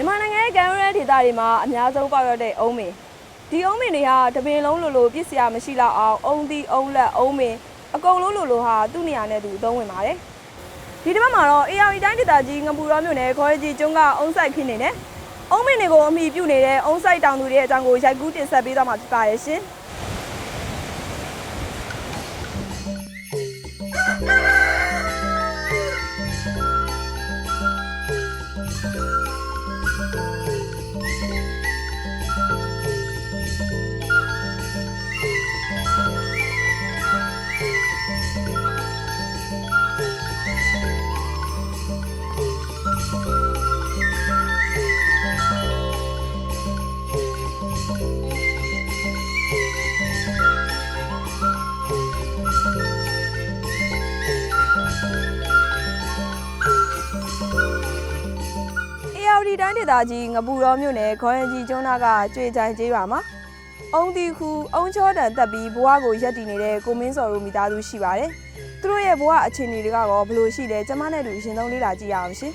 မြန်မာနိုင်ငံရဲ့ကမ်းရိုးတန်းဒေသတွေမှာအများဆုံးပေါက်ရောက်တဲ့အုံးမင်ဒီအုံးမင်တွေဟာတပင်လုံးလိုလိုပြစ်စရာမရှိတော့အောင်အုံးသီးအုံးလက်အုံးမင်အကုန်လုံးလိုလိုဟာသူ့နေရာနဲ့သူအသုံးဝင်ပါတယ်ဒီတစ်ပတ်မှာတော့ AR တိုင်းဒေသကြီးငပူရောမြို့နယ်ခေါ်ရကြီးကျွန်းကအုံးဆိုင်ခင်းနေတယ်အုံးမင်တွေကိုအမိပြုနေတဲ့အုံးဆိုင်တောင်သူတွေရဲ့အကြောင်းကိုရိုက်ကူးတင်ဆက်ပေးသွားမှာဖြစ်ပါရဲ့ရှင် တိုင်းဒေသကြီးငပူရောမြို့နယ်ခေါ်ရကြီးကျွန်းသားကကျွေချိုင်ကျေးရွာမှာအုံတီခူအုံချောတန်တက်ပြီးဘဝကိုရက်တည်နေတဲ့ကိုမင်းစော်တို့မိသားစုရှိပါတယ်။သူတို့ရဲ့ဘဝအခြေအနေတွေကတော့ဘယ်လိုရှိလဲကျမနဲ့တူအရင်ဆုံးလေ့လာကြည့်ရအောင်ရှင်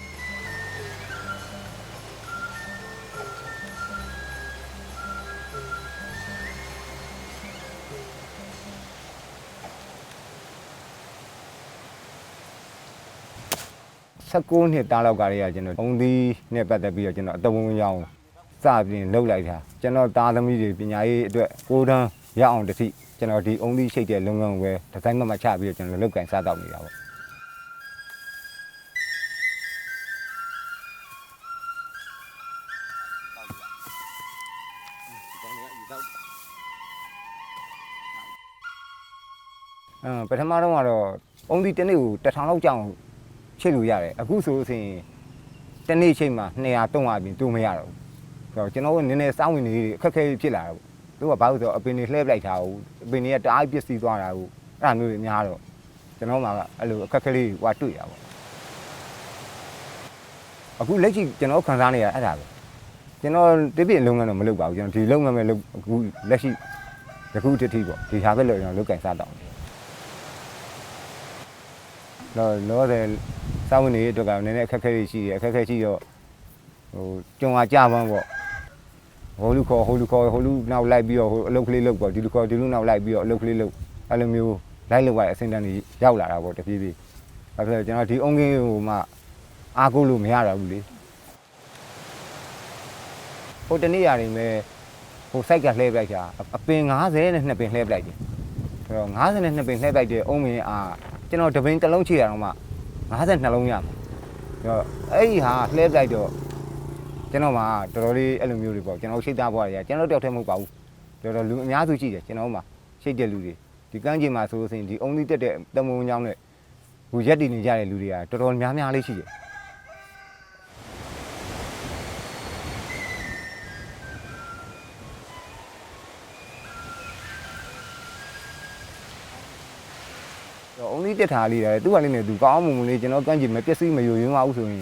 16နှစ်တားလောက်ကလေးကကျွန်တော်အုံသီးနဲ့ပတ်သက်ပြီးတော့ကျွန်တော်အတဝန်းရောင်းစပြင်လှုပ်လိုက်တာကျွန်တော်သားသမီးတွေပညာရေးအတွက်ကိုယ်တန်းရအောင်တတိကျွန်တော်ဒီအုံသီးရှိတ်တဲ့လုပ်ငန်းကိုပဲဒီဇိုင်းမမချပြီးတော့ကျွန်တော်လုပ်ကင်စားတော့နေတာပေါ့အမ်ပထမတော့ကတော့အုံဒီတစ်နေ့ကိုတစ်ထောင်လောက်ကြောင် ချိတ်လို့ရတယ်အခုဆိုလို့ဆိုရင်တစ်နေ့ချိတ်မှာ200 300ပြင်တူမရတော့ဘူးဆိုတော့ကျွန်တော်ကနည်းနည်းစောင်းဝင်နေအခက်အခဲဖြစ်လာတော့သူကဘာလို့ဆိုတော့အပင်တွေလှည့်ပလိုက်တာဟုတ်အပင်တွေကတအားပစ္စည်းသွားတာဟုတ်အဲ့လိုမျိုးတွေများတော့ကျွန်တော်မှအဲ့လိုအခက်အခဲလေးဟွာတွေ့ရပါဘောအခုလက်ရှိကျွန်တော်ခံစားနေရအဲ့ဒါပဲကျွန်တော်တပြည့်လုပ်ငန်းတော့မလုပ်ပါဘူးကျွန်တော်ဒီလုပ်ငန်းပဲလုပ်အခုလက်ရှိတခုတစ်ထိပေါ့ဒီဟာပဲလို့ကျွန်တော်လုပ်ကင်စားတော့တော့လောတယ် စောင်းဝင်နေတဲ့အတွက်ကနည်းနည်းအခက်အခဲတွေရှိတယ်အခက်အခဲရှိတော့ဟိုကြုံအားကြပန်းပေါ့ဟိုလူခေါ်ဟိုလူခေါ်ဟိုလူနောက်လိုက်ပြီးတော့ဟိုအလုပ်ကလေးလုပ်ပေါ့ဒီလူခေါ်ဒီလူနောက်လိုက်ပြီးတော့အလုပ်ကလေးလုပ်အဲ့လိုမျိုးလိုက်လုပ်ရတဲ့အဆင့်တန်းတွေရောက်လာတာပေါ့တပြေးပြေးအဲ့ဒါကျွန်တော်ဒီအုံကင်းဟိုမှအားကိုးလို့မရတော့ဘူးလေဟိုတနေ့ရတယ်မဲ့ဟိုစိုက်ကလှည့်ပလိုက်တာအပင်90နဲ့2ပင်လှည့်ပလိုက်တယ်အဲ့တော့90နဲ့2ပင်လှည့်ပလိုက်တဲ့အုံမင်းအားကျွန်တော်တပင်းတစ်လုံးချိရတော့မှ 52လုံးရမှာအဲ့တော့အဲ့ဒီဟာလှဲပလိုက်တော့ကျွန်တော်မှတော်တော်လေးအဲ့လိုမျိုးတွေပေါ့ကျွန်တော်ရှိသားဘွားတွေကကျွန်တော်တယောက်တည်းမဟုတ်ပါဘူးတော်တော်လူအများစုရှိတယ်ကျွန်တော်မှရှိတဲ့လူတွေဒီကမ်းခြေမှာဆိုလို့ရှိရင်ဒီအုံသီးတက်တဲ့တမုံချောင်းနဲ့ဟိုရက်တည်နေကြတဲ့လူတွေကတော်တော်များများလေးရှိတယ် တော့အုံသီးတက်ထားလေးတယ်သူ့ကလေးနဲ့သူကောင်းမှုမလေးကျွန်တော်ကမ်းခြေမပျက်စီးမယိုယွင်းပါဘူးဆိုရင်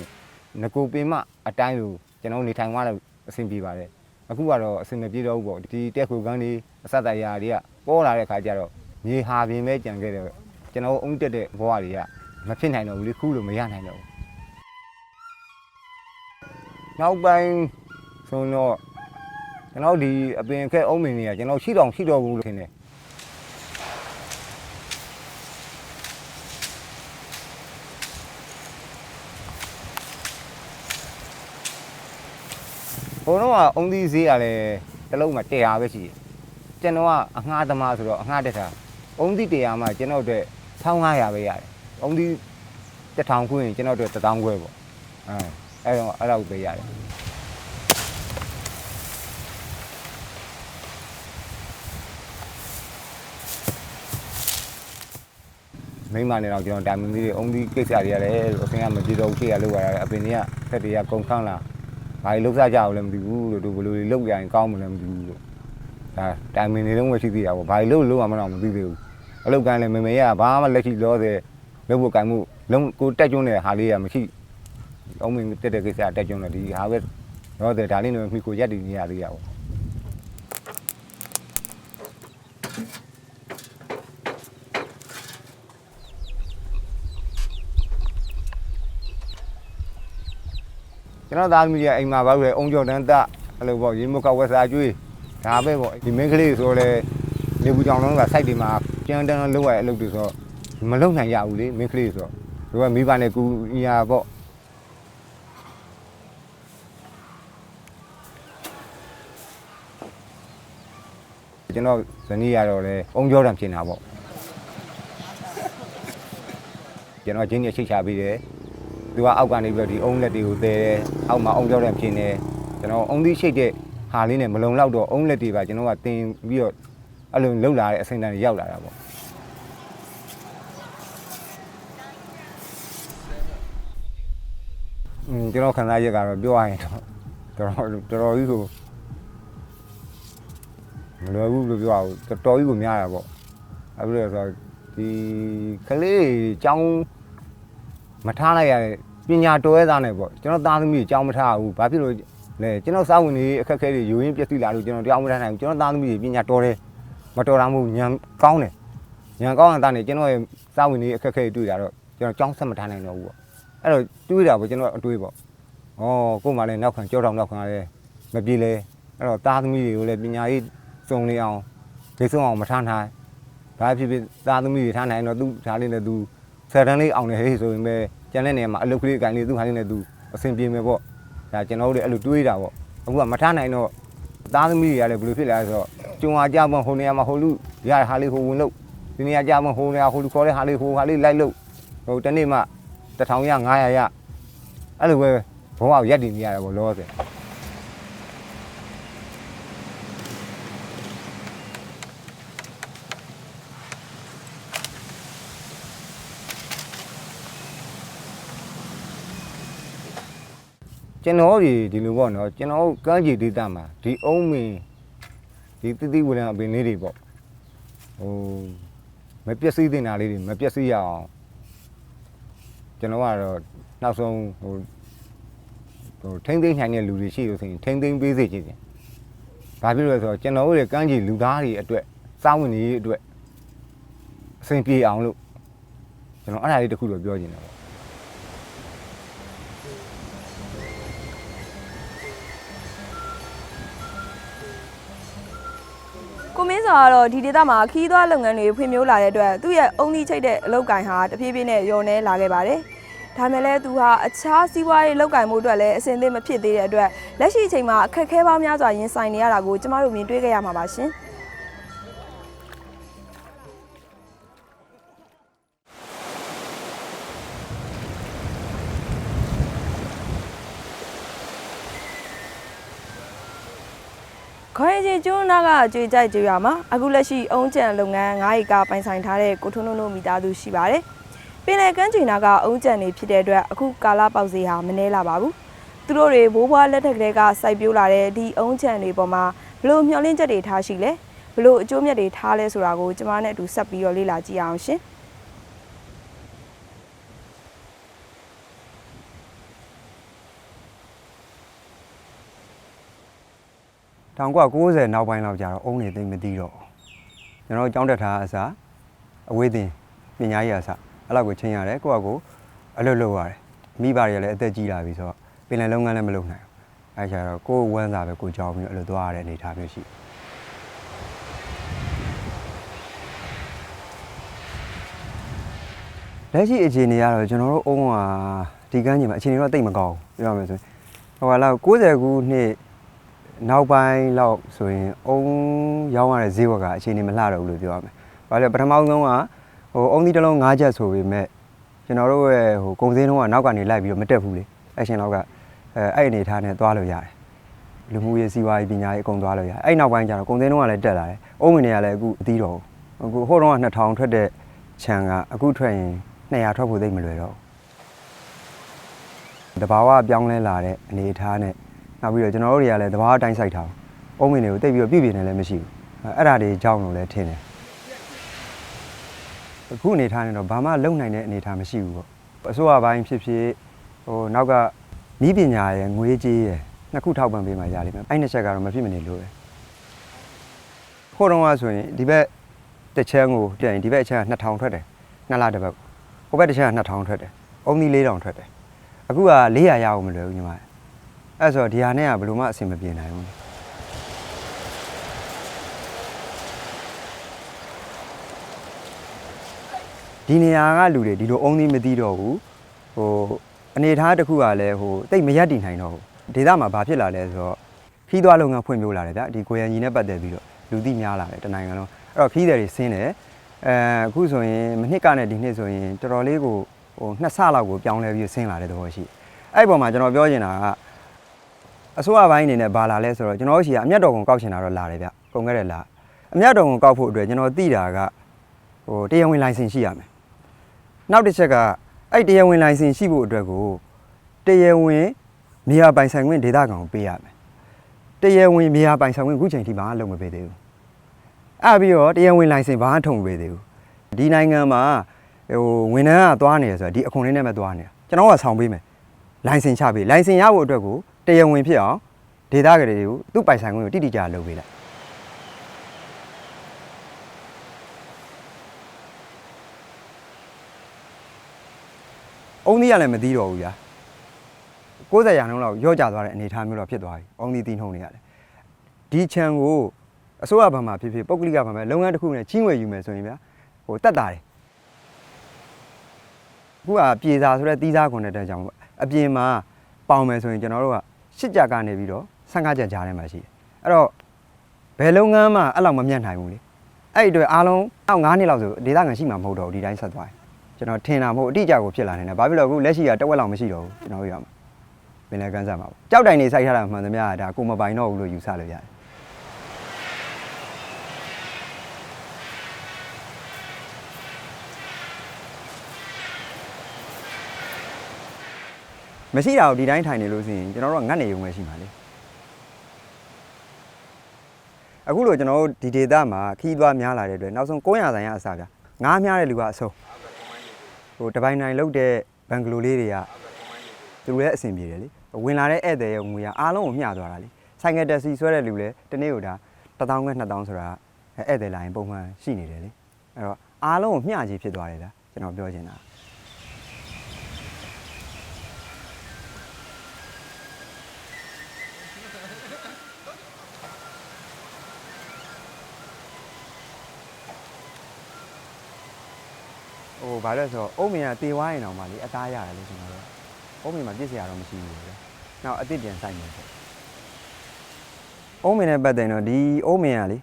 ငကိုပင်မအတိုင်းလိုကျွန်တော်နေထိုင်သွားတော့အဆင်ပြေပါတယ်အခုကတော့အဆင်မပြေတော့ဘူးပေါ့ဒီတက်ခုကန်းလေးအစတရာတွေကပေါ်လာတဲ့ခါကျတော့မြေဟာပင်ပဲကြံခဲ့တယ်ကျွန်တော်အုံတက်တဲ့ဘဝတွေကမဖြစ်နိုင်တော့ဘူးလေခုလိုမရနိုင်တော့ဘူးနောက်ပိုင်းဆိုတော့ကျွန်တော်ဒီအပင်ခက်အုံးမင်တွေကကျွန်တော်ရှိတော့ရှိတော့ဘူးလို့ထင်တယ် ဘုံတော့ကအုံသီးဈေးကလည်းတစ်လုံးမှာ100ပဲရှိတယ်ကျွန်တော်ကအငှားသမားဆိုတော့အငှားတက်တာအုံသီး100မှာကျွန်တော်တို့1500ပဲရတယ်အုံသီး1000ခွင့်ရင်ကျွန်တော်တို့1000ခွဲပေါ့အဲအဲ့တော့အဲ့လောက်ပဲရတယ်မိမနဲ့တော့ကျွန်တော်ဒါမင်းကြီးတွေအုံသီးကိစ္စတွေရတယ်အဖေကမကြည့်တော့ဘူးခေရလောက်ရတယ်အပင်တွေကဖက်တွေကကုန်ခန်းလာ ဘာလို့လှုပ်ရှားကြအောင်လဲမသိဘူးလို့တို့ဘယ်လိုလှုပ်ရရင်ကောင်းမလဲမသိဘူးလို့ဒါတိုင်မင်နေတော့မရှိသေးတာပေါ့ဘာလို့လှုပ်မှမတော့မသိသေးဘူးအလုတ်ကန်းလည်းမမေရဘာမှလက်ရှိလောသေးလှုပ်ဖို့ကံမှုလုံးကိုတက်ကျွန်းတဲ့ဟာလေးကမရှိအုံးမင်းတက်တဲ့ကိစ္စတက်ကျွန်းတယ်ဒီဟာပဲတော့တဲ့ဒါလေးနဲ့မိကိုရက်တည်နေရသေးရပေါ့ ကျွန်တော်သားသမီးတွေကအိမ်မှာဘာလို့လဲအုံကြော်တန်းတက်အဲ့လိုပေါ့ရေမုတ်ကဝက်စာကျွေးဒါပဲပေါ့ဒီမင်းကလေးဆိုလဲလေဘူးကြောင်လုံးကစိုက်တွေမှာကျန်းတန်းလောက်ရတဲ့အလုပ်တွေဆိုတော့မလုံနိုင်ရဘူးလေမင်းကလေးဆိုတော့သူကမိဘနဲ့ကူညာပေါ့ကျွန်တော်ဇနီးရတော့လေအုံကြောတံဖြစ်နေတာပေါ့ကျွန်တော်ချင်းချင်းချိတ်ချပေးတယ် သူကအောက်ကနေပြီးတော့ဒီအုံလက်တွေကိုတဲတယ်အောက်မှာအုံကြောတံဖြစ်နေကျွန်တော်အုံသီးချိတ်တဲ့ဟာလေးနဲ့မလုံလောက်တော့အုံလက်တွေပါကျွန်တော်ကတင်ပြီးတော့အဲ့လိုလှုပ်လာတဲ့အစိမ့်တန်းရောက်လာတာပေါ့อืมကျွန်တော်ခံစားရက်ကတော့ပြောရရင်တော့တော်တော်တော်တော်ကြီးကိုမလွယ်ဘူးလို့ပြောရအောင်တော်တော်ကြီးကိုများတာပေါ့အဲ့လိုဆိုတော့ဒီကလေးចောင်း မထားလိုက်ရတဲ့ပညာတော်ရဲ့သားနဲ့ပေါ့ကျွန်တော်သားသမီးចောင်းမထားဘူးဘာဖြစ်လို့လဲကျွန်တော်စာဝင်နေအခက်အခဲတွေယူရင်းပြည့်စည်လာလို့ကျွန်တော်တရားမထားနိုင်ဘူးကျွန်တော်သားသမီးတွေပညာတော်တယ်မတော်တာမဟုတ်ညံကောင်းတယ်ညံကောင်းတဲ့သားနဲ့ကျွန်တော်ရဲ့စာဝင်နေအခက်အခဲတွေတွေ့တာတော့ကျွန်တော်ចောင်းဆက်မထားနိုင်တော့ဘူးပေါ့အဲ့တော့တွေးတာပေါ့ကျွန်တော်အတွေးပေါ့။ဩကို့မှာလည်းနောက်ခံကြောက်တောင်နောက်ခံလည်းမပြေလဲ။အဲ့တော့သားသမီးတွေကိုလည်းပညာရေးစုံနေအောင်ဒိတ်ဆုံးအောင်မထားနိုင်။ဒါဖြစ်ဖြစ်သားသမီးတွေထားနိုင်တော့သူဒါလေးနဲ့သူ ဆယ်တန်းလေးအောင်နေဟေးဆိုရင်ပဲကျန်တဲ့နေရာမှာအလုပ်ကလေးကိုင်လေးသူဟာလေးနဲ့သူအဆင်ပြေမယ်ပေါ့။ဒါကျွန်တော်တို့လည်းအဲ့လိုတွေးတာပေါ့။အခုကမထားနိုင်တော့သားသမီးတွေကလည်းဘယ်လိုဖြစ်လဲဆိုတော့ကျုံအားကြမဟိုနေရာမှာဟိုလူရတဲ့ဟာလေးဟိုဝင်လို့ဒီနေရာကြမဟိုနေရာဟိုလူခေါ်တဲ့ဟာလေးဟိုဟာလေးလိုက်လို့ဟိုတနေ့မှ1000ရ900ရအဲ့လိုပဲဘဝကိုရက်တည်နေရတာပေါ့လောဆယ် ကျွန်တော်ဒီဒီလိုပေါ့နော်ကျွန်တော်ကမ်းခြေဒေသမှာဒီအုံးမင်းဒီတိတိဝလံအပင်လေးတွေပေါ့ဟိုမပျက်စီးတင်တာလေးတွေမပျက်စီးရအောင်ကျွန်တော်ကတော့နောက်ဆုံးဟိုဟိုထိမ့်သိမ်းနိုင်တဲ့လူတွေရှိလို့ဆိုရင်ထိမ့်သိမ်းပေးစေချင်တယ်။ဘာဖြစ်လို့လဲဆိုတော့ကျွန်တော်တို့ရဲ့ကမ်းခြေလူသားတွေအတွက်စောင်းဝင်နေရေးအတွက်အဆင်ပြေအောင်လို့ကျွန်တော်အဲ့ဒါလေးတစ်ခုတော့ပြောချင်တယ် ကိုမင်းစာကတော့ဒီဒေသမှာခီးသွွားလုပ်ငန်းတွေဖွံ့ဖြိုးလာတဲ့အတွက်သူ့ရဲ့အုံသီးချိတ်တဲ့အလုပ်ကိုင်ဟာတဖြည်းဖြည်းနဲ့လျော့နေလာခဲ့ပါတယ်။ဒါမဲ့လည်းသူဟာအခြားစီးပွားရေးလုပ်ကိုင်မှုအတွက်လည်းအဆင်သင့်မဖြစ်သေးတဲ့အတွက်လက်ရှိအချိန်မှာအခက်အခဲပေါင်းများစွာရင်ဆိုင်နေရတာကိုကျမတို့မြင်တွေ့ခဲ့ရမှာပါရှင်။ ကျွန်းနာကအကျွေကြိုက်ကြွရမှာအခုလက်ရှိအုံးကြံလုပ်ငန်း9ဧကပိုင်ဆိုင်ထားတဲ့ကိုထွန်းထွန်းတို့မိသားစုရှိပါတယ်။ပင်လယ်ကမ်းခြေနာကအုံးကြံနေဖြစ်တဲ့အတွက်အခုကာလပေါက်စီဟာမနှဲလာပါဘူး။သူတို့တွေဘိုးဘွားလက်ထက်ကလေးကစိုက်ပျိုးလာတဲ့ဒီအုံးကြံတွေပေါ်မှာဘလို့မျှော်လင့်ချက်တွေထားရှိလဲဘလို့အကျိုးမြတ်တွေထားလဲဆိုတာကိုကျွန်မနဲ့အတူဆက်ပြီးတော့လေ့လာကြည့်အောင်ရှင်။ 1990နောက်ပိုင်းလောက်ကျတော့အုံးနေသိမ့်မသိတော့ဘူးကျွန်တော်ကြောင်းတက်ထားအစားအဝေးသင်ပညာရေးအစားအဲ့လောက်ကိုချင်းရတယ်ကိုယ့်အကိုအလုပ်လုပ်ရတယ်မိဘတွေလည်းအသက်ကြီးလာပြီဆိုတော့ပင်လယ်လုပ်ငန်းလည်းမလုပ်နိုင်ဘူးအဲ့ကျတော့ကိုယ်ဝမ်းစာပဲကိုကြောင်းပြီးအဲ့လိုသွားရတဲ့အနေအထားမျိုးရှိလက်ရှိအခြေအနေကတော့ကျွန်တော်တို့အုံးကဒီကမ်းခြေမှာအခြေအနေတော့တိတ်မကောင်းဘူးပြောရမယ်ဆိုရင်ဟိုကလောက်90ခုနှစ် နောက်ပိုင်းလောက်ဆိုရင်အုံရောင်းရတဲ့ဈေးဝက်ကအခြေအနေမလှတော့ဘူးလို့ပြောရမယ်။ဘာလဲပထမဆုံးကဟိုအုံသီးတစ်လုံး၅ချက်ဆိုပေမဲ့ကျွန်တော်တို့ရဲ့ဟိုကုန်စည်နှုန်းကနောက်ကနေလိုက်ပြီးတော့မတက်ဘူးလေ။အရှင်လောက်ကအဲအဲ့အနေထားနဲ့သွားလို့ရတယ်။လူမှုရေးစီးပွားရေးပညာရေးအကုန်သွားလို့ရတယ်။အဲ့နောက်ပိုင်းကျတော့ကုန်စည်နှုန်းကလည်းတက်လာတယ်။အုံဝင်တွေကလည်းအခုအသီးတော်အခုဟိုတုန်းက2000ထွက်တဲ့ခြံကအခုထွက်ရင်200ထွက်ဖို့သိမ့်မလွယ်တော့ဘူး။တဘာဝပြောင်းလဲလာတဲ့အနေအထားနဲ့ နောက်ပြီးတော့ကျွန်တော်တို့တွေကလည်းတဘာအတိုင်းစိုက်ထားအောင်အုံးမင်းတွေကိုတိတ်ပြီးတော့ပြုပြင်နေလည်းမရှိဘူးအဲ့ဒါတွေကြောင်းလို့လည်းထင်တယ်အခုအနေထားနေတော့ဘာမှလုံနိုင်တဲ့အနေထားမရှိဘူးပေါ့အစိုးရပိုင်းဖြစ်ဖြစ်ဟိုနောက်ကဤပညာရဲ့ငွေကြေးရဲ့နှစ်ခုထောက်ပံ့ပေးမှရလိမ့်မယ်အဲ့နှစ်ချက်ကတော့မဖြစ်မနေလို့ပဲခိုးတော့ကဆိုရင်ဒီဘက်တစ်ချမ်းကိုတက်ရင်ဒီဘက်အချမ်းက2000ထွက်တယ်နှစ်လတစ်ပတ်ဟိုဘက်တစ်ချမ်းက2000ထွက်တယ်အုံးသီး4000ထွက်တယ်အခုက400ရအောင်မလွယ်ဘူးညီမ အဲ့ဆိုတော့ဒီဟာနဲ့ကဘယ်လိုမှအဆင်မပြေနိုင်ဘူးဒီနေရာကလူတွေဒီလိုအုံးသီးမသိတော့ဘူးဟိုအနေထားတစ်ခုကလည်းဟိုတိတ်မရက်တည်နိုင်တော့ဘူးဒေသမှာဘာဖြစ်လာလဲဆိုတော့ခီးသွွားလုပ်ငန်းဖွံ့ဖြိုးလာတယ်ဗျဒီကိုရန်ကြီးနဲ့ပတ်သက်ပြီးတော့လူသိများလာတယ်တနိုင်ငံလုံးအဲ့တော့ခီးတယ်တွေဆင်းတယ်အဲအခုဆိုရင်မနှစ်ကနဲ့ဒီနှစ်ဆိုရင်တော်တော်လေးကိုဟိုနှစ်ဆလောက်ကိုပြောင်းလဲပြီးဆင်းလာတဲ့သဘောရှိတယ်အဲ့ဒီပုံမှာကျွန်တော်ပြောချင်တာက အစိုးရဘိုင်းအနေနဲ့ဘာလာလဲဆိုတော့ကျွန်တော်တို့ရှိကအမျက်တော်ကုန်ကောက်ချင်တာတော့လာတယ်ဗျကုန်ခဲ့တယ်လားအမျက်တော်ကုန်ကောက်ဖို့အတွက်ကျွန်တော်သိတာကဟိုတရားဝင်လိုင်စင်ရှိရမယ်နောက်တစ်ချက်ကအဲ့တရားဝင်လိုင်စင်ရှိဖို့အတွက်ကိုတရားဝင်မြေယာပိုင်ဆိုင်ခွင့်ဒေသခံကိုပေးရမယ်တရားဝင်မြေယာပိုင်ဆိုင်ခွင့်အခုချိန်ထိဘာမှလုပ်မပေးသေးဘူးအဲ့ပြီးတော့တရားဝင်လိုင်စင်ဘာမှထုံမပေးသေးဘူးဒီနိုင်ငံမှာဟိုဝန်ထမ်းကသွားနေရဆိုတော့ဒီအခွန်လေးနဲ့ပဲသွားနေတာကျွန်တော်ကဆောင်ပေးမယ်လိုင်စင်ချပေးလိုင်စင်ရဖို့အတွက်ကို တရားဝင်ဖြစ်အောင်ဒေသခံတွေကိုသူ့ပိုင်ဆိုင်ခွင့်ကိုတိတိကျကျလုပ်ပေးလိုက်အုံးသီးကလည်းမသီးတော့ဘူးဗျာ90ရာနှုန်းလောက်ရော့ကျသွားတဲ့အနေအထားမျိုးတော့ဖြစ်သွားပြီအုံးသီးသီးနှုန်းတွေရတယ်ဒီခြံကိုအစိုးရဘဏ်မှာဖြစ်ဖြစ်ပုဂ္ဂလိကဘဏ်မှာလုပ်ငန်းတစ်ခုနဲ့ချင်းဝယ်ယူမယ်ဆိုရင်ဗျာဟိုတက်တာတယ်အခုကပြေစာဆိုတဲ့တီးစားခွန်တဲ့တက်ကြောင့်အပြင်မှာပေါင်မယ်ဆိုရင်ကျွန်တော်တို့က ရှစ်ကြကနေပြီးတော့15ကြကြားထဲမှာရှိတယ်အဲ့တော့ဘယ်လုပ်ငန်းမှအဲ့လောက်မမြတ်နိုင်ဘူးလေအဲ့ဒီအတွက်အားလုံးအောက်9နှစ်လောက်ဆိုဒေသခံရှိမှာမဟုတ်တော့ဘူးဒီတိုင်းဆက်သွားတယ်ကျွန်တော်ထင်တာမဟုတ်အတိအကျကိုဖြစ်လာနေတယ်။ဘာဖြစ်လို့အခုလက်ရှိကတဝက်လောက်မရှိတော့ဘူးကျွန်တော်တို့ရမှာ။ပင်လယ်ကန်းစားမှာပေါ့။ကြောက်တိုင်နေစိုက်ထားတာမှန်သမျှကဒါကိုမပိုင်တော့ဘူးလို့ယူဆလို့ရတယ်။ မရှိတာကိုဒီတိုင်းထိုင်နေလို့ရှိရင်ကျွန်တော်တို့ကငတ်နေရုံပဲရှိမှာလေ။အခုလို့ကျွန်တော်တို့ဒီဒေတာမှာခီးသွားများလာတဲ့အတွက်နောက်ဆုံး900ဆိုင်ရအစားဗျာ။ငားများတဲ့လူကအဆုံးဟိုတပိုင်းနိုင်လောက်တဲ့ဘန်ဂလိုလေးတွေကသူတို့လည်းအဆင်ပြေတယ်လေဝင်လာတဲ့ဧည့်သည်ရဲ့ငွေကအားလုံးကိုမျှသွားတာလေဆိုင်ကယ်တက်စီဆွဲတဲ့လူလည်းတနေ့ကိုဒါ1000နဲ့2000ဆိုတာဧည့်သည်လာရင်ပုံမှန်ရှိနေတယ်လေအဲ့တော့အားလုံးကိုမျှကြီးဖြစ်သွားတယ်ဗျာကျွန်တော်ပြောချင်တာ ဟိုဘာလဲဆိုတော့အုံမင်ကတေဝိုင်းရင်တော့မှလေအသားရတယ်လေကျွန်တော်တို့အုံမင်မှာပြစ်စရာတော့မရှိဘူးလေနောက်အစ်စ်ပြန်ဆိုင်နေပေါ့အုံမင်နဲ့ပတ်သက်တော့ဒီအုံမင်ကလေ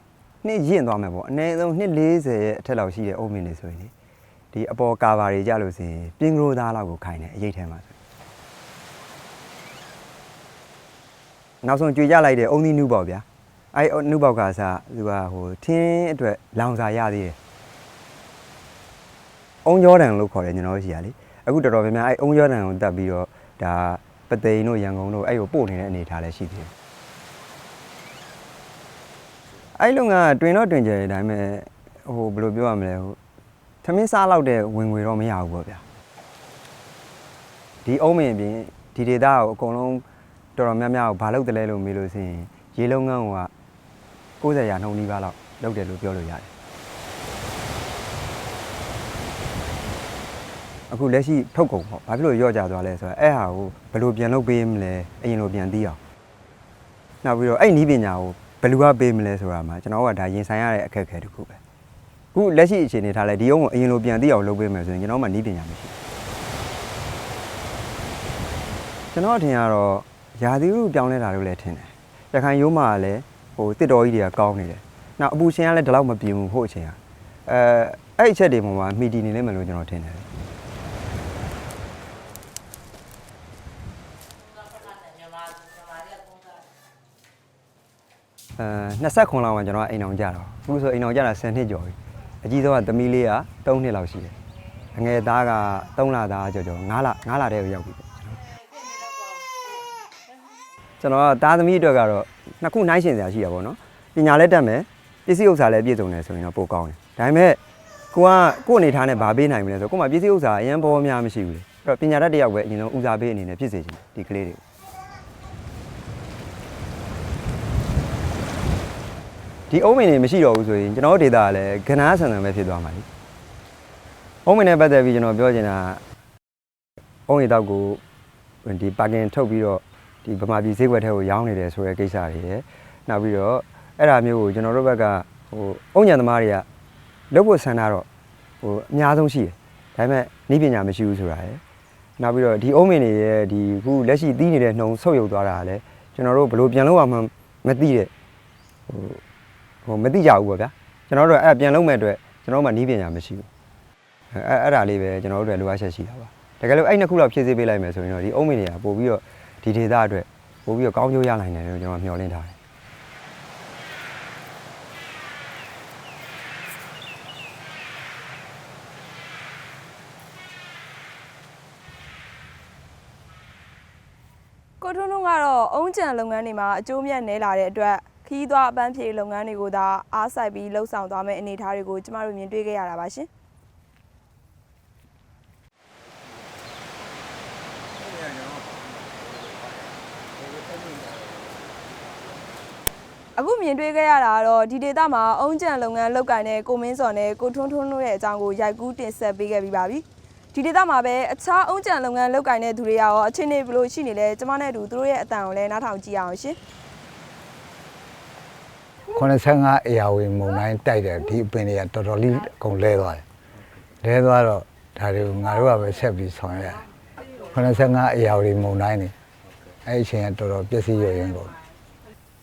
နှစ်ရင့်သွားမယ်ပေါ့အနည်းဆုံးနှစ်40ရဲ့အထက်လောက်ရှိတဲ့အုံမင်တွေဆိုရင်လေဒီအပေါ်ကာဗာတွေကြလို့ဆိုရင်ပြင်းကရိုးသားလောက်ကိုခိုင်းတယ်အရေးထဲမှာဆိုနောက်ဆုံးကြွေကြလိုက်တဲ့အုံသီးနုပေါ့ဗျာအဲ့ဒီနုပေါက်ကစားသူကဟိုထင်းအတွက်လောင်စာရသေးတယ် အုံကျော်တန်လို့ခေါ်တယ်ကျွန်တော်တို့ရှိရလေအခုတော်တော်များများအဲ့အုံကျော်တန်ကိုတက်ပြီးတော့ဒါပသိမ်တို့ရန်ကုန်တို့အဲ့ကိုပို့နေတဲ့အနေအထားလည်းရှိသေးတယ်အဲ့လုံကတွင်တော့တွင်ကြတဲ့အတိုင်းပဲဟိုဘယ်လိုပြောရမလဲဟိုသမင်းစားလောက်တဲ့ဝင်ငွေတော့မရဘူးပေါ့ဗျာဒီအုံးမင်းအပြင်ဒီဒေတာကိုအကုန်လုံးတော်တော်များများကိုဘာလုပ်တယ်လဲလို့မေးလို့ဆိုရင်ရေလုံးငန်းက90ရာနှုန်းနီးပါးလောက်လုပ်တယ်လို့ပြောလို့ရတယ် အခုလက်ရှိထုတ်ကုန်ပေါ့ဘာဖြစ်လို့ရော့ကြသွားလဲဆိုတော့အဲ့ဟာကိုဘယ်လိုပြန်လုပ်ပေးမလဲအရင်လိုပြန်သိအောင်နောက်ပြီးတော့အဲ့နီးပညာကိုဘယ်လိုကပေးမလဲဆိုတာမှာကျွန်တော်ကဒါရင်ဆိုင်ရတဲ့အခက်အခဲတစ်ခုပဲအခုလက်ရှိအခြေအနေထားလဲဒီအောင်ကိုအရင်လိုပြန်သိအောင်လုပ်ပေးမယ်ဆိုရင်ကျွန်တော်မှနီးပညာမရှိဘူးကျွန်တော်အထင်ကတော့ယာသီဥတုပြောင်းလဲတာလို့လည်းထင်တယ်ရခိုင်ရိုးမှာလည်းဟိုတစ်တော်ကြီးတွေကကောင်းနေတယ်နောက်အပူရှင်ကလည်းဒီလောက်မပြင်းဘူးဟုတ်အချိန်ကအဲအဲ့အချက်တွေပေါ်မှာမှီတည်နေလိမ့်မယ်လို့ကျွန်တော်ထင်တယ် အဲ20ခွန်လောက်မှကျွန်တော်ကအိမ်အောင်ကြတော့အခုဆိုအိမ်အောင်ကြတာ10နှစ်ကျော်ပြီအကြီးဆုံးကသမီးလေးက3နှစ်လောက်ရှိတယ်အငယ်သားက3လသားကျော်ကျော်9လ9လတည်းကိုရောက်ပြီကျွန်တော်ကသားသမီးအတွက်ကတော့နှစ်ခုနိုင်ရှင်စရာရှိရပါဘောနော်ပညာလည်းတက်မယ်ပစ္စည်းဥစ္စာလည်းပြည့်စုံတယ်ဆိုရင်တော့ပိုကောင်းတယ်ဒါပေမဲ့ကိုကကို့အနေထားနဲ့ဗာပေးနိုင်မလဲဆိုကို့မှာပစ္စည်းဥစ္စာအရင်ပေါ်များမရှိဘူးလေအဲ့တော့ပညာတတ်တစ်ယောက်ပဲအရင်ဆုံးဦးစားပေးအနေနဲ့ဖြစ်စေချင်တယ်ဒီကလေးတွေ ဒီအုံးမင်တွေမရှိတော့ဘူးဆိုရင်ကျွန်တော်တို့ဒေတာကလည်းကနားဆန်ဆန်ပဲဖြစ်သွားမှာလीအုံးမင်နဲ့ပတ်သက်ပြီးကျွန်တော်ပြောချင်တာအုံးရီတောက်ကိုဒီပါကင်ထုတ်ပြီးတော့ဒီဗမာပြည်ဈေးကွက်ထဲကိုရောင်းနေတယ်ဆိုတဲ့ကိစ္စတွေရယ်နောက်ပြီးတော့အဲ့ဒါမျိုးကိုကျွန်တော်တို့ဘက်ကဟိုအုံညံသမားတွေကလုပ်ဖို့ဆန္ဒတော့ဟိုအများဆုံးရှိတယ်ဒါပေမဲ့ဤပညာမရှိဘူးဆိုတာရယ်နောက်ပြီးတော့ဒီအုံမင်တွေရဲ့ဒီအခုလက်ရှိတီးနေတဲ့နှုံဆုပ်ယုပ်သွားတာကလည်းကျွန်တော်တို့ဘယ်လိုပြန်လုပ်ရမှန်းမသိတဲ့ဟို ဟိုမသိကြဘူးပေါ့ဗျာကျွန်တော်တို့အဲ့ဒါပြန်လုပ်မဲ့အတွက်ကျွန်တော်တို့မှဤပညာမရှိဘူးအဲအဲ့အဲ့ဒါလေးပဲကျွန်တော်တို့တွေလိုအပ်ချက်ရှိတာပါတကယ်လို့အဲ့နှစ်ခုလောက်ဖြည့်ဆည်းပေးလိုက်မယ်ဆိုရင်တော့ဒီအုံးမင်းတွေကပို့ပြီးတော့ဒီဒေသအတွက်ပို့ပြီးတော့ကောင်းကျိုးရနိုင်တယ်လို့ကျွန်တော်မျှော်လင့်ထားတယ်ကိုထွန်းထွန်းကတော့အုံးကြံလုပ်ငန်းတွေမှာအကျိုးမြတ်နေလာတဲ့အတွက် ခီးသွွားအပန်းဖြေလုပ်ငန်းတွေကိုသာအားစိုက်ပြီးလှုပ်ဆောင်သွားမယ့်အနေအထားတွေကိုကျမတို့မြင်တွေ့ခဲ့ရတာပါရှင်အခုမြင်တွေ့ခဲ့ရတာကတော့ဒီဒေသမှာအုံးကြံလုပ်ငန်းလုပ်ကိုင်တဲ့ကိုမင်းစော်နဲ့ကိုထွန်းထွန်းတို့ရဲ့အကြောင်းကိုရိုက်ကူးတင်ဆက်ပေးခဲ့ပြီးပါပြီ။ဒီဒေသမှာပဲအခြားအုံးကြံလုပ်ငန်းလုပ်ကိုင်တဲ့သူတွေရောအချင်းနေဘယ်လိုရှိနေလဲကျမနဲ့အတူသူတို့ရဲ့အတန်ကိုလည်းနားထောင်ကြည့်အောင်ရှင်။ 85အရာဝင်မုံတိုင်းတိုက်တယ်ဒီအပင်တွေကတော်တော်လေးအကုန်လဲသွားတယ်လဲသွားတော့ဒါတွေကိုငါတို့ကပဲဆက်ပြီးဆောင်ရွက်ရတယ်85အရာဝင်မုံတိုင်းနေအဲ့ဒီအချိန်ကတော်တော်ပျက်စီးရရင်ကုန်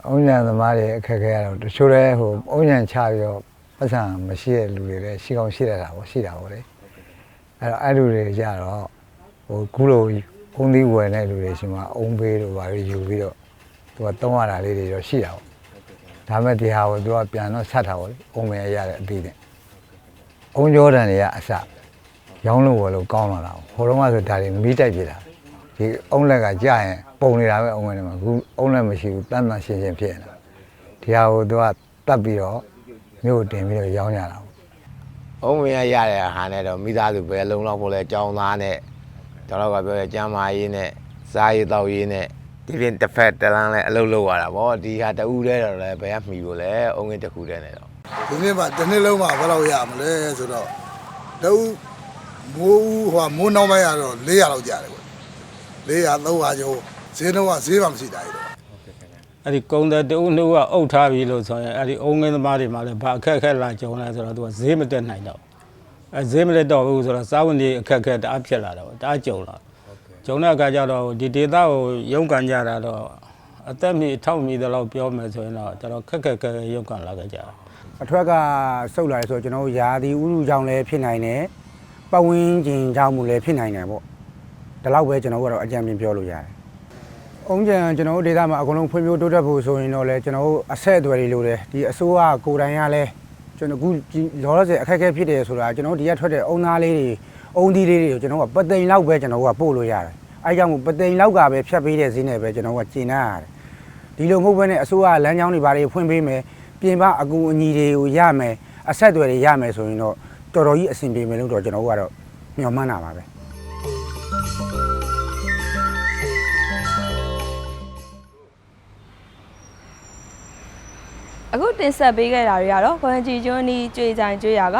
အုံညံသမားတွေအခက်ခဲရတော့တချို့လဲဟိုအုံညံချပြီးတော့ပတ်စံမရှိတဲ့လူတွေလည်းရှိကောင်းရှိရတာပေါ့ရှိတာပေါ့လေအဲ့တော့အဲ့လူတွေကြတော့ဟိုခုလိုအုံသီးဝယ်တဲ့လူတွေရှိမှအုံပေးတို့ဘာတွေယူပြီးတော့သူကတုံးရတာလေးတွေတော့ရှိတာပေါ့ ဒါမဲ့ဒီဟာကိုသူကပြန်တော့ဆက်တာပေါ့လေအုံမဲရတဲ့အပြီးနဲ့အုံကြောတန်တွေကအစရောင်းလို့ဝယ်လို့ကောင်းလာတာဟိုတော့ကဆိုဒါတွေမီးတိုက်ပြတာဒီအုံလက်ကကြာရင်ပုံနေတာပဲအုံမဲတွေမှာအခုအုံလက်မရှိဘူးတန်းတန်းရှင်းရှင်းဖြစ်နေတာဒီဟာကိုသူကတတ်ပြီးတော့မြို့တင်ပြီးတော့ရောင်းကြတာပေါ့အုံးဝင်ရရတဲ့ဟာနဲ့တော့မိသားစုပဲလုံလောက်ဖို့လဲကြောင်းသားနဲ့ကျွန်တော်ကပြောရကျမ်းမာရေးနဲ့စားရေးတောက်ရေးနဲ့ ဒီပြင်တစ်ဖက်တစ်လမ်းလဲအလုပ်လုပ်ရတာဗောဒီဟာတူးတဲ့တော့လဲဘယ်ကမှီလို့လဲအုံးငင်းတစ်ခုတည်းနဲ့တော့ဒီနေ့မှတစ်နေ့လုံးမှဘယ်လောက်ရမလဲဆိုတော့တူမိုးဦးဟိုမိုးနောက်ပိုင်းရတော့400လောက်ကြတယ်ကွ400 300ကျော်ဈေးတော့ဈေးမှမရှိတာကြီးတော့အဲ့ဒီကုံတဲ့တူနှုတ်ကအုပ်ထားပြီလို့ဆိုရင်အဲ့ဒီအုံငင်းသမားတွေမှာလည်းဘာအခက်အခဲလာကြုံလဲဆိုတော့သူကဈေးမတက်နိုင်တော့အဲဈေးမတက်တော့ဘူးဆိုတော့စားဝင်တွေအခက်အခဲတအားဖြစ်လာတော့တအားကြုံလာ ကြုံတဲ့အခါကျတော့ဒီဒေတာကိုရုန်းကန်ကြတာတော့အသက်မီထောက်မီတဲ့လောက်ပြောမယ်ဆိုရင်တော့ကျွန်တော်ခက်ခက်ခဲခဲရုန်းကန်လာကြကြတာအထွက်ကဆုတ်လာတယ်ဆိုတော့ကျွန်တော်တို့ယာဒီဥရုကြောင့်လည်းဖြစ်နိုင်တယ်ပတ်ဝန်းကျင်ကြောင့်မို့လည်းဖြစ်နိုင်တယ်ပေါ့ဒီလောက်ပဲကျွန်တော်တို့ကတော့အကြံပြပြောလို့ရတယ်အုံးကြံကျွန်တော်တို့ဒေသမှာအကုန်လုံးဖွံ့ဖြိုးတိုးတက်ဖို့ဆိုရင်တော့လည်းကျွန်တော်တို့အဆက်အသွယ်တွေလိုတယ်ဒီအစိုးရကိုယ်တိုင်ကလည်းကျွန်တော်အခုလောလောဆယ်အခက်အခဲဖြစ်တယ်ဆိုတာကျွန်တော်တို့ဒီကထွက်တဲ့အုံသားလေးတွေ အုံသီးလေးတွေကိုကျွန်တော်တို့ကပသိမ်လောက်ပဲကျွန်တော်တို့ကပို့လို့ရတယ်အဲကြောင့်မို့ပသိမ်လောက်ကပဲဖြတ်ပေးတဲ့ဈေးနဲ့ပဲကျွန်တော်တို့ကကျင်နာရတယ်ဒီလိုမဟုတ်ဘဲနဲ့အစိုးရလမ်းကြောင်းတွေဘာတွေဖွင့်ပေးမယ်ပြင်ပအကူအညီတွေကိုရမယ်အဆက်အသွယ်တွေရမယ်ဆိုရင်တော့တော်တော်ကြီးအဆင်ပြေမယ်လို့တော့ကျွန်တော်တို့ကတော့မျှော်မှန်းတာပါပဲအခုတင်ဆက်ပေးခဲ့တာတွေကတော့ခွန်ကြည်ကျွန်းနီးကြွေကြိုင်ကြွေရက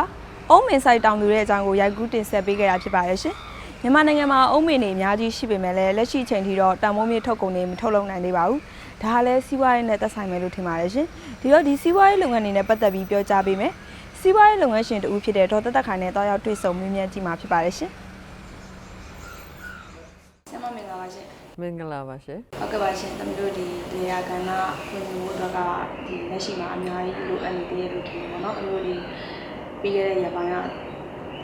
အုံးမင်ဆိုင်တောင်သူတဲ့အကြောင်းကိုရိုက်ကူးတင်ဆက်ပေးခဲ့တာဖြစ်ပါရဲ့ရှင်မြန်မာနိုင်ငံမှာအုံးမင်တွေအများကြီးရှိပေမဲ့လည်းလက်ရှိချိန်ထိတော့တန်မိုးမြေထုတ်ကုန်တွေမထုတ်လုပ်နိုင်သေးပါဘူးဒါကလည်းစီးပွားရေးနဲ့သက်ဆိုင်မယ်လို့ထင်ပါတယ်ရှင်ဒီတော့ဒီစီးပွားရေးလုပ်ငန်းတွေနဲ့ပတ်သက်ပြီးပြောကြားပေးမယ်စီးပွားရေးလုပ်ငန်းရှင်တူဖြစ်တဲ့ဒေါ်သက်သက်ခိုင်နဲ့တွားရောက်တွေ့ဆုံမြင်းမြတ်ကြည့်မှာဖြစ်ပါတယ်ရှင်ဆရာမမင်္ဂလာပါရှင်မင်္ဂလာပါရှင်ဟုတ်ကဲ့ပါရှင်သမီးတို့ဒီလေယာကဏ္ဍဝင်မှုအတွက်ကဒီလက်ရှိမှာအများကြီးလိုအပ်နေသေးတယ်လို့ထင်တယ်ပေါ့နော်သမီးတို့ဒီ ပြီးခဲ့တဲ့ရက်ပိုင်းက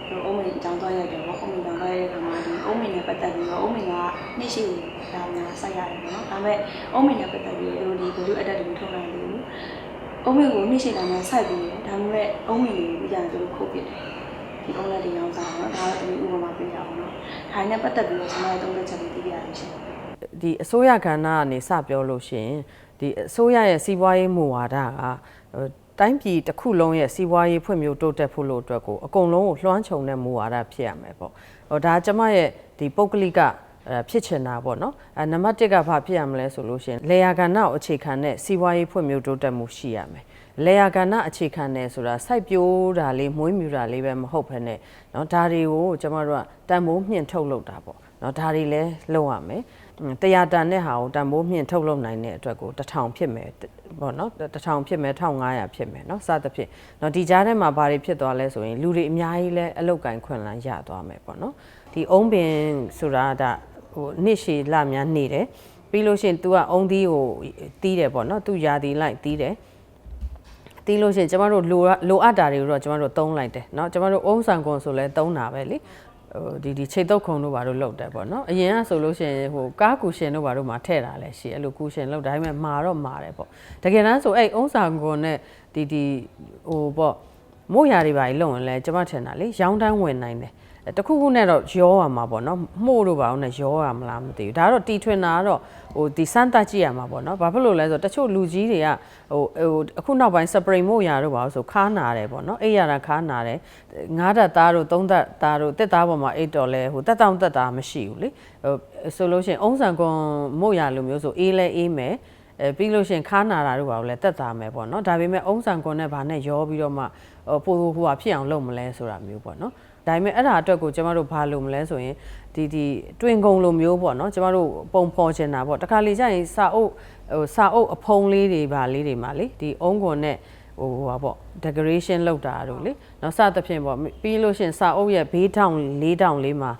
ဟိုအုံးမင်းအကြောင်းသွားရတယ်ပေါ့အုံးမင်းကြောင့်သွားရတဲ့ခါမှာဒီအုံးမင်းနဲ့ပတ်သက်ပြီးတော့အုံးမင်းကနှိရှိတာများဆက်ရတယ်ပေါ့နော်ဒါပေမဲ့အုံးမင်းနဲ့ပတ်သက်ပြီးတို့ဒီဘလူးအတက်တူထုတ်နိုင်တယ်လို့အုံးမင်းကိုနှိရှိတာများဆိုက်ပြီးတယ်ဒါပေမဲ့အုံးမင်းကိုပြီးကြရင်တို့ခုတ်ပစ်တယ်ဒီအုံးလက်တွေရောင်းစားတော့ဒါတော့သမီးဥပမာပေးတာပေါ့နော်ဒါနဲ့ပတ်သက်ပြီးတော့ကျွန်တော်တို့သုံးသက်ချက်လေးသိပြရလို့ရှင်ဒီအစိုးရကဏ္ဍကနေစပြောလို့ရှိရင်ဒီအစိုးရရဲ့စီးပွားရေးမူဝါဒကဟို တိုင်းပြည်တစ်ခုလုံးရဲ့စီးပွားရေးဖွံ့ဖြိုးတိုးတက်ဖို့လို့အတွက်ကိုအကုန်လုံးကိုလွှမ်းခြုံတဲ့မူဝါဒဖြစ်ရမယ်ပေါ့ဟိုဒါကျမရဲ့ဒီပုဂ္ဂလိကအဲဖြစ်ချင်တာပေါ့နော်အဲနံပါတ်1ကဘာဖြစ်ရမလဲဆိုလို့ရှိရင်လေယာကဏ္ဍကိုအခြေခံတဲ့စီးပွားရေးဖွံ့ဖြိုးတိုးတက်မှုရှိရမယ် လေယာကဏ္ဍအခြေခံတယ်ဆိုတာစိုက်ပျိုးတာလေးမွေးမြူတာလေးပဲမဟုတ်ဘဲနဲ့เนาะဒါတွေကိုကျမတို့ကတန်မိုးမြင့်ထုတ်လုပ်တာပေါ့เนาะဒါတွေလည်းလုပ်ရမယ် တရားတန်တဲ့ဟာကိုတန်မိုးမြင့်ထုတ်လုပ်နိုင်တဲ့အတွက်ကို1000ဖြစ်မယ်ပေါ့နော်1000ဖြစ်မယ်1500ဖြစ်မယ်เนาะစသဖြင့်เนาะဒီကြားထဲမှာဘာတွေဖြစ်သွားလဲဆိုရင်လူတွေအများကြီးလဲအလောက်ကင်ခွင့်လန်းရသွားမယ်ပေါ့နော်ဒီအုံးပင်ဆိုတာဒါဟိုနှစ်ရှည်လများနေတယ်ပြီးလို့ရှိရင် तू ကအုံးသီးကိုတီးတယ်ပေါ့နော် तू ရာသီလိုက်တီးတယ် တီးလို့ရှရင်ကျမတို့လိုအလိုအပ်တာတွေကိုတော့ကျမတို့သုံးလိုက်တယ်เนาะကျမတို့အုံးဆန်ကွန်ဆိုလဲသုံးတာပဲလေ ဟိုဒီဒီခြေတုပ်ခုံတို့ဘာလို့လောက်တယ်ပေါ့နော်အရင်ကဆိုလို့ရှိရင်ဟိုကားကူရှင်တို့ဘာလို့မှာထည့်တာလဲရှိအဲ့လိုကူရှင်လောက်ဒါပေမဲ့မာတော့မာတယ်ပေါ့တကယ်တမ်းဆိုအဲ့အုံးစာကုံနဲ့ဒီဒီဟိုပေါ့မို့ရာတွေဘာကြီးလုံရင်လဲကျွန်မထင်တာလေရောင်းတန်းဝင်နိုင်တယ် တခုခုနဲ့တော့ရောရမှာပေါ့နော်မှုတို့ပါအောင်နဲ့ရောရမလားမသိဘူးဒါကတော့တီထွင်တာကတော့ဟိုဒီစမ်းတက်ကြည့်ရမှာပေါ့နော်ဘာဖြစ်လို့လဲဆိုတော့တချို့လူကြီးတွေကဟိုဟိုအခုနောက်ပိုင်းစပရိမို့ရာတို့ပါအောင်ဆိုခါနာတယ်ပေါ့နော်အိပ်ရတာခါနာတယ်ငါးဓာတ်သားတို့သုံးဓာတ်သားတို့တက်သားပေါ်မှာအိတ်တော်လဲဟိုတက်တောင့်တက်တာမရှိဘူးလေဟိုဆိုလို့ရှိရင်အုံးဆန်ကွန်မို့ရာလိုမျိုးဆိုအေးလဲအေးမယ်အဲပြီးလို့ရှိရင်ခါနာတာတို့ပါလို့လဲတက်တာမယ်ပေါ့နော်ဒါပေမဲ့အုံးဆန်ကွန်နဲ့ဗာနဲ့ရောပြီးတော့မှဟိုပိုဟိုဟာဖြစ်အောင်လုပ်မလဲဆိုတာမျိုးပေါ့နော် ဒါပေမဲ့အဲ့ဒါအတွက်ကိုကျမတို့ဘာလုပ်မလဲဆိုရင်ဒီဒီတွင်ကုံလိုမျိုးပေါ့နော်ကျမတို့ပုံဖော်ချင်တာပေါ့တခါလေကျရင်စာအုပ်ဟိုစာအုပ်အဖုံးလေးတွေဗာလေးတွေမှာလေဒီအုံးကွန်နဲ့ဟိုဟာပေါ့ decoration လုပ်တာတို့လေနော်စသဖြင့်ပေါ့ပြီးလို့ရှရင်စာအုပ်ရဲ့ဘေးထောင်လေးထောင်လေးမှာ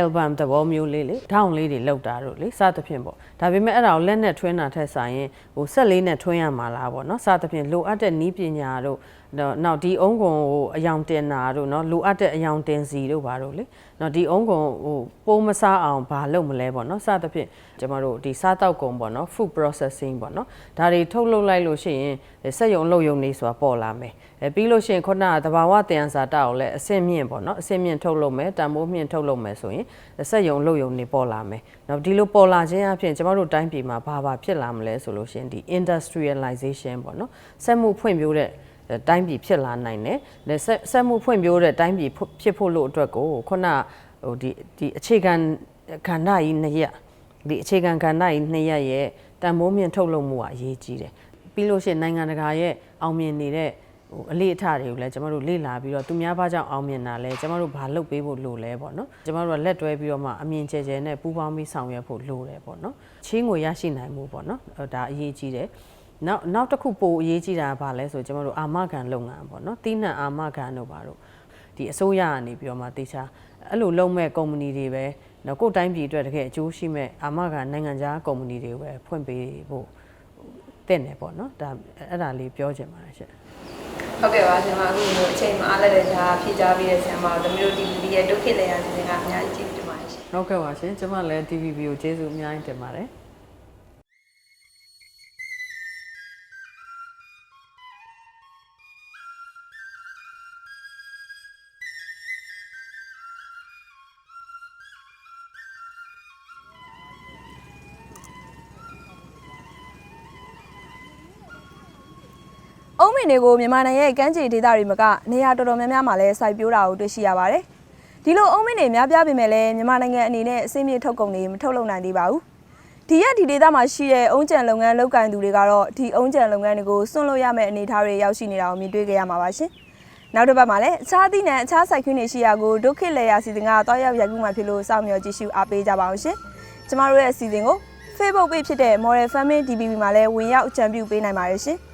album သဘောမျိုးလေးလေထောင်လေးတွေလောက်တာတို့လေစသဖြင့်ပေါ့ဒါပေမဲ့အဲ့ဒါကိုလက်နဲ့ထွင်းတာထက်ဆိုင်ရင်ဟိုဆက်လေးနဲ့ထွင်းရမှာလားပေါ့နော်စသဖြင့်လိုအပ်တဲ့နီးပညာတို့တော့ နောက်ဒီအုံကုန်ကိုအယောင်တင်တာတို့နော်လိုအပ်တဲ့အယောင်တင်စီတို့ပါတို့လေနော်ဒီအုံကုန်ဟိုပိုးမစားအောင်ဘာလုပ်မလဲပေါ့နော်စသဖြင့်ကျမတို့ဒီစားတောက်ကုန်ပေါ့နော် food processing ပေါ့နော်ဒါတွေထုတ်လုပ်လိုက်လို့ရှိရင်စက်ရုံအလုပ်ရုံတွေဆိုတာပေါ်လာမယ်အဲပြီးလို့ရှိရင်ခုနကသဘာဝတန်ဆာတောက်ကိုလည်းအဆင့်မြင့်ပေါ့နော်အဆင့်မြင့်ထုတ်လုပ်မယ်တန်ဖိုးမြင့်ထုတ်လုပ်မယ်ဆိုရင်စက်ရုံအလုပ်ရုံတွေပေါ်လာမယ်နော်ဒီလိုပေါ်လာခြင်းအပြင်ကျမတို့တိုင်းပြည်မှာဘာဘာဖြစ်လာမလဲဆိုလို့ရှိရင်ဒီ industrialization ပေါ့နော်စက်မှုဖွံ့ဖြိုးတဲ့ တိုင်းပြည်ဖြစ်လာနိုင်တယ်။ဒါဆက်ဆက်မှုဖွံ့ဖြိုးတဲ့တိုင်းပြည်ဖြစ်ဖို့လို့အတွက်ကိုခုနဟိုဒီဒီအခြေခံကဏ္ဍကြီးနှစ်ရက်ဒီအခြေခံကဏ္ဍကြီးနှစ်ရက်ရဲ့တန်မိုးမြင့်ထုတ်လုပ်မှုကအရေးကြီးတယ်။ပြီးလို့ရှိရင်နိုင်ငံတကာရဲ့အောင်မြင်နေတဲ့ဟိုအလေးအထတွေကိုလည်းကျမတို့လေ့လာပြီးတော့သူများဘာကြောင့်အောင်မြင်တာလဲကျမတို့ဘာလုပ်ပေးဖို့လိုလဲပေါ့နော်ကျမတို့ကလက်တွဲပြီးတော့မှအမြင်ကျကျနဲ့ပူးပေါင်းပြီးဆောင်ရွက်ဖို့လိုတယ်ပေါ့နော်ချင်းကိုရရှိနိုင်မှုပေါ့နော်ဒါအရေးကြီးတယ် နောက်နောက်တစ်ခုပိုအရေးကြီးတာကဘာလဲဆိုကျမတို့အာမခံလုပ်ငန်းပေါ့နော်တီးနှံအာမခံတို့ပါတို့ဒီအစိုးရကနေပြီးတော့မှတေချာအဲ့လိုလုပ်မဲ့ကုမ္ပဏီတွေပဲနော်ကိုယ်တိုင်းပြည်အတွက်တကယ်အကျိုးရှိမဲ့အာမခံနိုင်ငံခြားကုမ္ပဏီတွေကိုပဲဖွင့်ပေးဖို့တင့်တယ်ပေါ့နော်ဒါအဲ့ဒါလေးပြောချင်ပါတယ်ရှင့်ဟုတ်ကဲ့ပါကျွန်မအခုလိုအချိန်မှာအားလက်တဲ့ဂျာဖြည့်ကြပြီးတဲ့ဆရာမတို့မျိုး DVD ရဲ့ဒုက္ခလေယာဉ်စဉ်ကအများကြီးကျေးဇူးတင်ပါတယ်ရှင်ဟုတ်ကဲ့ပါရှင်ကျမလည်း TVB ကိုကျေးဇူးအများကြီးတင်ပါတယ် င်တွေကိုမြန်မာနိုင်ငံရဲ့ကမ်းခြေဒေသတွေမှာကနေရာတော်တော်များများမှာလည်းစိုက်ပျိုးတာကိုတွေ့ရှိရပါတယ်။ဒီလိုအုံးမင်တွေများပြားပေမဲ့လည်းမြန်မာနိုင်ငံအနေနဲ့အစိမ့်မြင့်ထုတ်ကုန်တွေမထုတ်လုပ်နိုင်သေးပါဘူး။ဒီရက်ဒီဒေသမှာရှိတဲ့အုံးကြံလုပ်ငန်းလုပ်ကင်သူတွေကတော့ဒီအုံးကြံလုပ်ငန်းတွေကိုစွန့်လွတ်ရမယ့်အနေအထားတွေရောက်ရှိနေတာကိုမြင်တွေ့ကြရမှာပါရှင်။နောက်တစ်ပတ်မှာလည်းအခြားသီးနှံအခြားစိုက်ခင်းတွေရှိရာကိုဒုက္ခလေယာစီစဉ်ကတောက်ရောက်ရိုက်ကူးမှဖြစ်လို့စောင့်မျှော်ကြည့်ရှုအားပေးကြပါအောင်ရှင်။ကျမတို့ရဲ့အစီအစဉ်ကို Facebook page ဖြစ်တဲ့ Model Family DBB မှာလည်းဝင်ရောက်ကြံပြုပေးနိုင်ပါတယ်ရှင်။